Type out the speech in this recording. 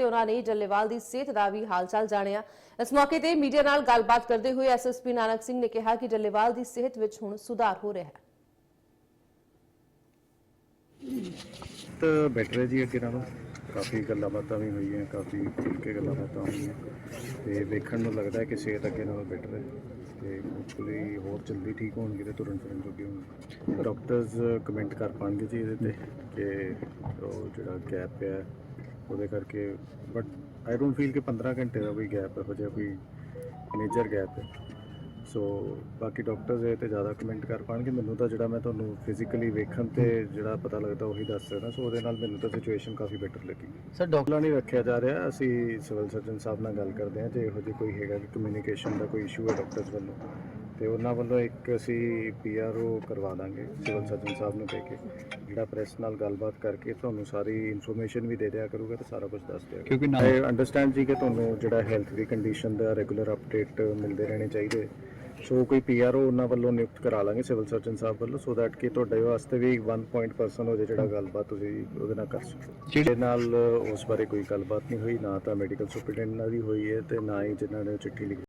ਤੇ ਉਹਨਾਂ ਨੇ ਜੱਲੇਵਾਲ ਦੀ ਸਿਹਤ ਦਾ ਵੀ ਹਾਲਚਾਲ ਜਾਣਿਆ। ਇਸ ਮੌਕੇ ਤੇ ਮੀਡੀਆ ਨਾਲ ਗੱਲਬਾਤ ਕਰਦੇ ਹੋਏ ਐਸਐਸਪੀ ਨਾਨਕ ਸਿੰਘ ਨੇ ਕਿਹਾ ਕਿ ਜੱਲੇਵਾਲ ਦੀ ਸਿਹਤ ਵਿੱਚ ਹੁਣ ਸੁਧਾਰ ਹੋ ਰਿਹਾ ਹੈ। ਤਾਂ ਬੈਟਰ ਹੈ ਜੀ ਅੱਗੇ ਨਾਲੋਂ। ਕਾਫੀ ਗੱਲਾਂ ਬਾਤਾਂ ਵੀ ਹੋਈਆਂ, ਕਾਫੀ ਕੇ ਗੱਲਾਂ ਬਾਤਾਂ ਹੋਈਆਂ। ਤੇ ਵੇਖਣ ਨੂੰ ਲੱਗਦਾ ਹੈ ਕਿ ਸਿਹਤ ਅੱਗੇ ਨਾਲੋਂ ਬੈਟਰ ਹੈ ਤੇ ਹੋਪਫੁਲੀ ਹੋਰ ਜਲਦੀ ਠੀਕ ਹੋਣਗੇ ਤੇ ਤੁਰਨ ਫਿਰਨ ਜੋਗੇ ਹੋਣਗੇ। ਡਾਕਟਰਸ ਕਮੈਂਟ ਕਰ ਪਾਣਗੇ ਜੀ ਇਹਦੇ ਤੇ ਕਿ ਉਹ ਜਿਹੜਾ ਗੈਪ ਹੈ ਉਹਦੇ ਕਰਕੇ ਬਟ ਆਈ ਡੋਨਟ ਫੀਲ ਕਿ 15 ਘੰਟੇ ਦਾ ਕੋਈ ਗੈਪ ਇਹੋ ਜਿਹਾ ਕੋਈ ਮੇਜਰ ਗੈਪ ਹੈ। ਸੋ ਬਾਕੀ ਡਾਕਟਰਸ ਇਹ ਤੇ ਜ਼ਿਆਦਾ ਕਮੈਂਟ ਕਰ ਪਾਣਗੇ ਮੈਨੂੰ ਤਾਂ ਜਿਹੜਾ ਮੈਂ ਤੁਹਾਨੂੰ ਫਿਜ਼ੀਕਲੀ ਵੇਖਣ ਤੇ ਜਿਹੜਾ ਪਤਾ ਲੱਗਦਾ ਉਹੀ ਦੱਸ ਸਕਦਾ ਸੋ ਉਹਦੇ ਨਾਲ ਮੈਨੂੰ ਤਾਂ ਸਿਚੁਏਸ਼ਨ ਕਾਫੀ ਬੈਟਰ ਲੱਗੀ ਸਰ ਡਾਕਟਰ ਡਾਕਟਰਾਂ ਨਹੀਂ ਰੱਖਿਆ ਜਾ ਰਿਹਾ। ਅਸੀਂ ਸਿਵਲ ਸਰਜਨ ਸਾਹਿਬ ਨਾਲ ਗੱਲ ਕਰਦੇ ਹਾਂ। ਜੇ ਇਹੋ ਜਿਹੀ ਕੋਈ ਹੈਗਾ ਕਿ ਕਮਿਊਨੀਕੇਸ਼ਨ ਦਾ ਕੋਈ ਇਸ਼ੂ ਹੈ ਡਾਕਟਰਸ ਵੱਲੋਂ ਤੇ ਉਹਨਾਂ ਵੱਲੋਂ ਇੱਕ ਅਸੀਂ ਪੀਆਰਓ ਕਰਵਾ ਦਾਂਗੇ ਸਿਵਲ ਸਰਜਨ ਸਾਹਿਬ ਨੂੰ ਕਹਿ ਕੇ। ਜਿਹੜਾ ਪ੍ਰੈਸ ਨਾਲ ਗੱਲਬਾਤ ਕਰਕੇ ਤੁਹਾਨੂੰ ਸਾਰੀ ਇਨਫੋਰਮੇਸ਼ਨ ਵੀ ਦੇ ਦਿਆ ਕਰੂਗਾ ਤੇ ਸਾਰਾ ਕੁਝ ਦੱਸ ਦਿਆ ਕਿਉਂਕਿ ਨਾ ਅੰਡਰਸਟੈਂਡ ਜੀ ਕਿ ਤੁਹਾਨੂੰ ਜਿਹੜਾ ਹੈਲਥ ਦੀ ਕੰਡੀਸ਼ਨ ਦਾ ਰੈਗੂਲਰ ਅਪਡੇਟ ਮਿਲਦੇ ਰਹਿਣੇ ਚਾਹੀਦੇ। ਸੋ ਕੋਈ ਪੀਆਰਓ ਉਹਨਾਂ ਵੱਲੋਂ ਨਿਯੁਕਤ ਕਰਾ ਲਾਂਗੇ ਸਿਵਲ ਸਰਜਨ ਸਾਹਿਬ ਵੱਲੋਂ ਸੋ ਦੈਟ ਕਿ ਤੁਹਾਡੇ ਵਾਸਤੇ ਵੀ ਵਨ ਪੁਆਇੰਟ ਪਰਸਨ ਹੋ ਜਾਏ ਜਿਹੜਾ ਗੱਲਬਾਤ ਤੁਸੀਂ ਉਹਦੇ ਨਾਲ ਕਰ ਸਕੋ ਜਿਹਦੇ ਨਾਲ ਉਸ ਬਾਰੇ ਕੋਈ ਗੱਲਬਾਤ ਨਹੀਂ ਹੋਈ ਨਾ ਤਾਂ ਮੈਡੀਕਲ ਸੁਪਰਡੈਂਟ ਨਾਲ ਹੀ ਹੋਈ ਹੈ ਤੇ ਨਾ ਹੀ ਜਿਨ੍ਹਾਂ ਨੇ ਚਿੱਠੀ ਲਿਖੀ।